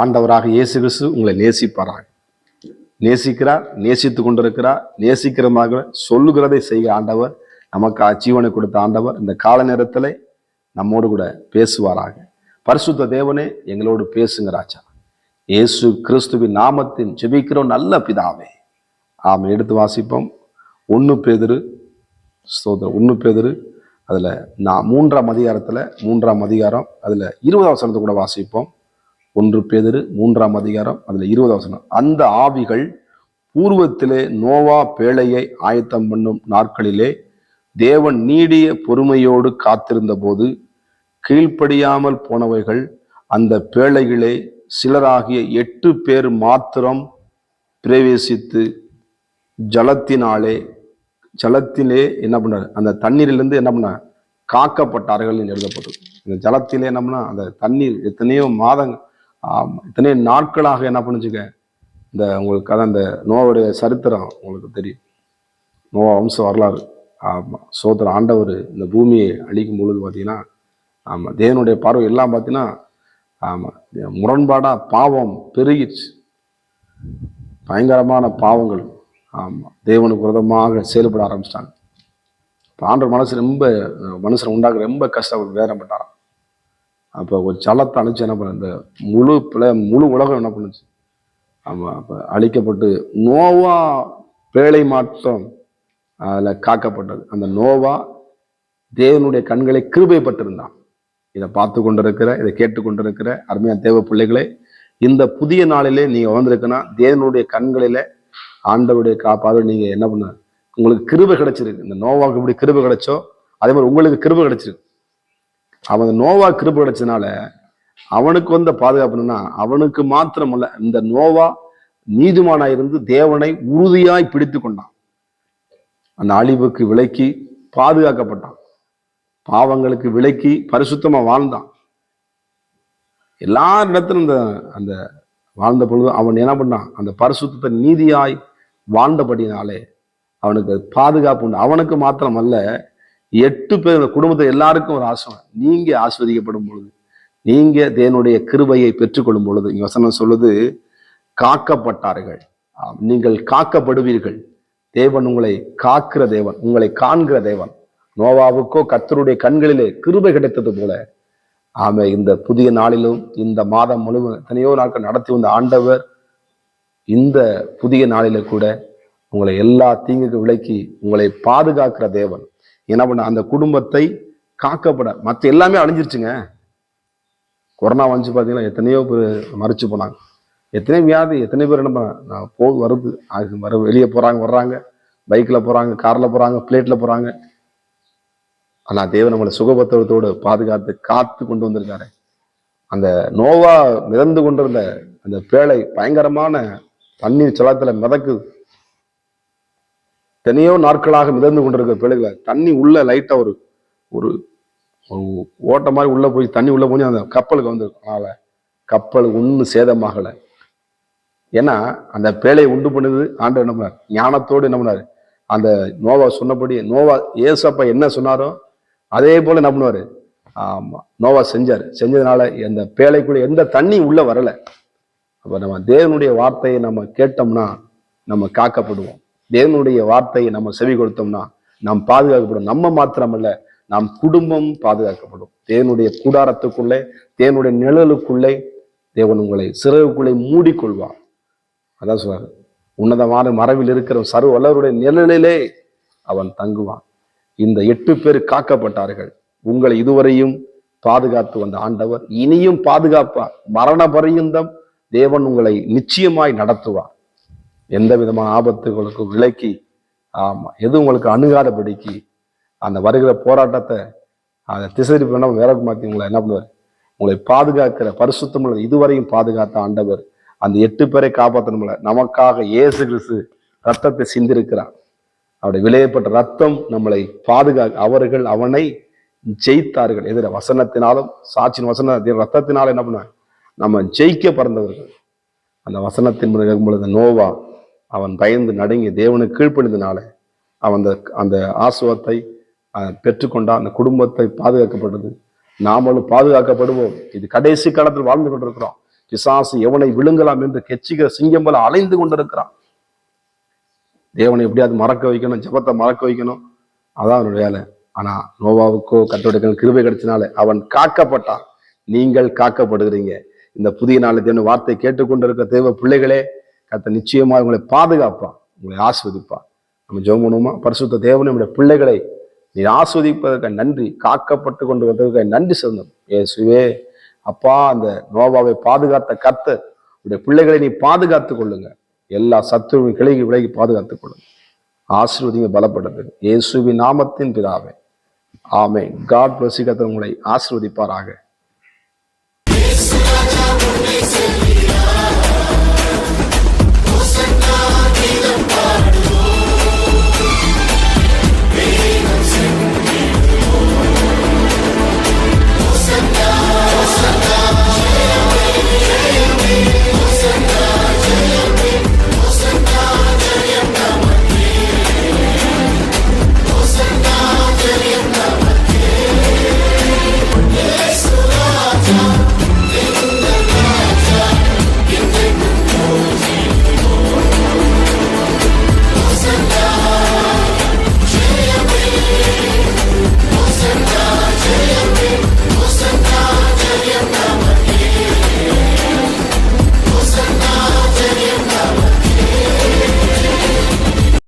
ஆண்டவராக இயேசு கிறிஸ்து உங்களை நேசிப்பாராக. நேசிக்கிறார் நேசித்து கொண்டிருக்கிறார் நேசிக்கிறமாக சொல்லுகிறதை செய்க ஆண்டவர் நமக்கு ஜீவனை கொடுத்த ஆண்டவர் இந்த கால நேரத்தில் நம்மோடு கூட பேசுவாராக. பரிசுத்த தேவனே எங்களோடு பேசுங்க ராஜா. இயேசு கிறிஸ்துவின் நாமத்தின் ஜெபிக்கிறோம் நல்ல பிதாவே. ஆம் எடுத்து வாசிப்போம். ஒன்று பேதிரு ஸ்தோத்திரம் ஒன்று பேதிரு. அதில் நான் மூன்றாம் அதிகாரத்தில் மூன்றாம் அதிகாரம் அதில் இருபதாம் சனத்தை கூட வாசிப்போம். ஒன்று பேதிரு மூன்றாம் அதிகாரம் அதில் இருபது வசனம். அந்த ஆவிகள் பூர்வத்திலே நோவா பேழையை ஆயத்தம் பண்ணும் நாட்களிலே தேவன் நீடிய பொறுமையோடு காத்திருந்த போது கீழ்ப்படியாமல் போனவைகள் அந்த பேழைகளே சிலராகிய எட்டு பேர் மாத்திரம் பிரவேசித்து ஜலத்தினாலே ஜலத்திலே என்ன பண்ணார்? அந்த தண்ணீரிலிருந்து என்ன பண்ண காக்கப்பட்டார்கள் எழுதப்பட்டது. இந்த ஜலத்திலே என்ன பண்ணா அந்த தண்ணீர் எத்தனையோ மாதங்கள் ஆமாம் இத்தனை நாட்களாக என்ன பண்ணுச்சுங்க? இந்த உங்களுக்கு அதான் இந்த நோவுடைய சரித்திரம் உங்களுக்கு தெரியும். நோவா வம்ச வரலாறு. ஆமாம் சோதர ஆண்டவர் இந்த பூமியை அழிக்கும் பொழுது பார்த்தீங்கன்னா ஆமாம் தேவனுடைய பார்வை எல்லாம் பார்த்தீங்கன்னா ஆமாம் முரண்பாடாக பாவம் பெருகிடுச்சு. பயங்கரமான பாவங்கள். ஆமாம் தேவனுக்கு விரதமாக செயல்பட ஆரம்பிச்சிட்டாங்க. ஆண்டர் மனசு ரொம்ப மனுஷன் உண்டாக ரொம்ப கஷ்டப்பட்டு வேதனைப்பட்டாராம். அப்போ ஒரு சலத்தை அணைச்சு என்ன பண்ண இந்த முழு பிள்ளை முழு உலகம் என்ன பண்ணுச்சு? ஆமாம் அப்போ அழிக்கப்பட்டு நோவா பேழை மாற்றம் அதில் காக்கப்பட்டது. அந்த நோவா தேவனுடைய கண்களை கிருபைப்பட்டிருந்தான். இதை பார்த்து கொண்டிருக்கிற இதை கேட்டு கொண்டிருக்கிற அருமையான தேவ பிள்ளைகளே இந்த புதிய நாளிலே நீங்கள் வந்திருக்குன்னா தேவனுடைய கண்களில் ஆண்டவருடைய காப்பாடு நீங்கள் என்ன பண்ண உங்களுக்கு கிருபை கிடைச்சிருக்கு. இந்த நோவாவுக்கு எப்படி கிருபை கிடைச்சோ அதே மாதிரி உங்களுக்கு கிருபை கிடைச்சிருக்கு. அவன் நோவா கிருப கிடைச்சதுனால அவனுக்கு வந்த பாதுகாப்பு என்னன்னா அவனுக்கு மாத்திரமல்ல இந்த நோவா நீதிமானா இருந்து தேவனை உறுதியாய் பிடித்து கொண்டான். அந்த அழிவுக்கு விலக்கி பாதுகாக்கப்பட்டான். பாவங்களுக்கு விலக்கி பரிசுத்தமா வாழ்ந்தான். எல்லா இடத்திலும் இந்த அந்த வாழ்ந்த பொழுது அவன் என்ன பண்ணான்? அந்த பரிசுத்தத்தை நீதியாய் வாழ்ந்தபடினாலே அவனுக்கு பாதுகாப்பு உண்டு. அவனுக்கு மாத்திரம் அல்ல எட்டு பேர் குடும்பத்தை எல்லாருக்கும் ஒரு ஆசை நீங்க ஆஸ்வதிக்கப்படும் பொழுது நீங்க தேனுடைய கிருபையை பெற்றுக்கொள்ளும் பொழுது இங்க வசனம் சொல்லுது காக்கப்பட்டார்கள். ஆம், நீங்கள் காக்கப்படுவீர்கள். தேவன் உங்களை காக்கிற தேவன் உங்களை காண்கிற தேவன். நோவாவுக்கோ கத்தருடைய கண்களிலே கிருபை கிடைத்தது போல ஆமை இந்த புதிய நாளிலும் இந்த மாதம் முழுவதும் எத்தனையோ நாட்கள் நடத்தி வந்த ஆண்டவர் இந்த புதிய நாளில கூட உங்களை எல்லா தீங்குக்கு விலக்கி உங்களை பாதுகாக்கிற தேவன். என்ன பண்ண அந்த குடும்பத்தை காக்கப்பட மற்ற எல்லாமே அழிஞ்சிருச்சுங்க. கொரோனா வந்துச்சு பார்த்தீங்கன்னா எத்தனையோ பேர் மறைச்சு போனாங்க. எத்தனையோ வியாதி எத்தனை பேர் என்ன பண்ண நான் போ வருது. அது வர வெளியே போகிறாங்க வர்றாங்க. பைக்கில் போகிறாங்க காரில் போகிறாங்க பிளேட்டில் போகிறாங்க ஆனால் தேவன் நம்மளை சுகபத்தோடு பாதுகாத்து காத்து கொண்டு வந்திருக்காரு. அந்த நோவா மிதந்து கொண்டிருந்த அந்த பேழை பயங்கரமான தண்ணீர் சலத்தில் மிதக்குது. எத்தனையோ நாட்களாக மிதந்து கொண்டிருக்கிற பேழைகளை தண்ணி உள்ள லைட்டா ஒரு ஒரு ஓட்ட மாதிரி உள்ள போய் தண்ணி உள்ள போய் அந்த கப்பலுக்கு வந்திருக்கும். அதனால கப்பல் ஒன்றும் சேதமாகலை. ஏன்னா அந்த பேழையை உண்டு பண்ணுது ஆண்டு என்ன பண்ணார்? ஞானத்தோடு என்ன பண்ணார்? அந்த நோவா சொன்னபடி நோவா ஏசப்பா என்ன சொன்னாரோ அதே போல என்ன பண்ணுவார்? ஆமா நோவா செஞ்சார். செஞ்சதுனால அந்த பேழைக்குள்ள எந்த தண்ணி உள்ள வரலை. அப்ப நம்ம தேவனுடைய வார்த்தையை நம்ம கேட்டோம்னா நம்ம காக்கப்படுவோம். தேவனுடைய வார்த்தையை நம்ம செவி கொடுத்தோம்னா நாம் பாதுகாக்கப்படும். நம்ம மாத்திரமல்ல நாம் குடும்பம் பாதுகாக்கப்படும். தேவனுடைய கூடாரத்துக்குள்ளே தேவனுடைய நிழலுக்குள்ளே தேவன் உங்களை சிறகுக்குள்ளே மூடிக்கொள்வார். அதான் சொல்றாரு. உன்னதமான மரபில் இருக்கிற சர்வ வல்லவருடைய நிழலிலே அவன் தங்குவான். இந்த எட்டு பேர் காக்கப்பட்டார்கள். உங்களை இதுவரையும் பாதுகாத்து வந்த ஆண்டவர் இனியும் பாதுகாப்பார். மரண பரியந்தம் தேவன் உங்களை நிச்சயமாய் நடத்துவார். எந்த விதமான ஆபத்துகளுக்கும் விலக்கி ஆமாம் எது உங்களுக்கு அணுகாதபடிக்கு அந்த வருகிற போராட்டத்தை அதை திசை பண்ண வேற மாற்றி உங்களை என்ன பண்ணுவார்? உங்களை பாதுகாக்கிற பரிசுத்தம் இதுவரையும் பாதுகாத்த ஆண்டவர் அந்த எட்டு பேரை காப்பாற்றணும்ல நமக்காக இயேசு கிறிஸ்து ரத்தத்தை சிந்திருக்கிறார். அவருடைய விளையப்பட்ட ரத்தம் நம்மளை பாதுகா அவர்கள் அவனை ஜெயித்தார்கள். எதிர வசனத்தினாலும் சாட்சியின் வசனத்தின் ரத்தத்தினாலும் என்ன பண்ண நம்ம ஜெயிக்க பிறந்தவர்கள். அந்த வசனத்தின் முறை பொழுது நோவா அவன் பயந்து நடுங்கி தேவனுக்கு கீழ்ப்படிந்தனால அவன் அந்த அந்த ஆசுவத்தை பெற்றுக்கொண்டா பெற்றுக்கொண்டான் அந்த குடும்பத்தை பாதுகாக்கப்பட்டது. நாமளும் பாதுகாக்கப்படுவோம். இது கடைசி காலத்தில் வாழ்ந்து கொண்டிருக்கிறோம். பிசாசு எவனை விழுங்கலாம் என்று கெச்சிக்கிற சிங்கம் போல அலைந்து கொண்டிருக்கிறான். தேவனை எப்படியாவது மறக்க வைக்கணும் ஜெபத்தை மறக்க வைக்கணும். அதான் அவனுடைய வேலை. ஆனா நோவாவுக்கோ கத்தோடைய கிருபை கிடைச்சனால அவன் காக்கப்பட்டான். நீங்கள் காக்கப்படுகிறீங்க. இந்த புதிய நாளை தேவன வார்த்தை கேட்டுக்கொண்டிருக்கிற தேவ பிள்ளைகளே கத்த நிச்சயமா உங்களை பாதுகாப்பான் உங்களை ஆஸ்வதிப்பான் நம்ம ஜெபம் பண்ணுவோமா? பரிசுத்த தேவன் நம்முடைய பிள்ளைகளை நீ ஆஸ்வதிப்பதற்காக நன்றி காக்கப்பட்டு கொண்டு வந்ததற்காக நன்றி சொந்தம் இயேசுவே அப்பா அந்த நோவாவை பாதுகாத்த கத்த உடைய பிள்ளைகளை நீ பாதுகாத்து கொள்ளுங்க. எல்லா சத்துருவின் கிளைக்கு விலகி பாதுகாத்துக் கொள்ளுங்க. ஆசீர்வதிங்க பலப்படுது இயேசுவின் நாமத்தின் பிதாவே. ஆமே காட் பிரசிகத்தை உங்களை ஆசீர்வதிப்பாராக.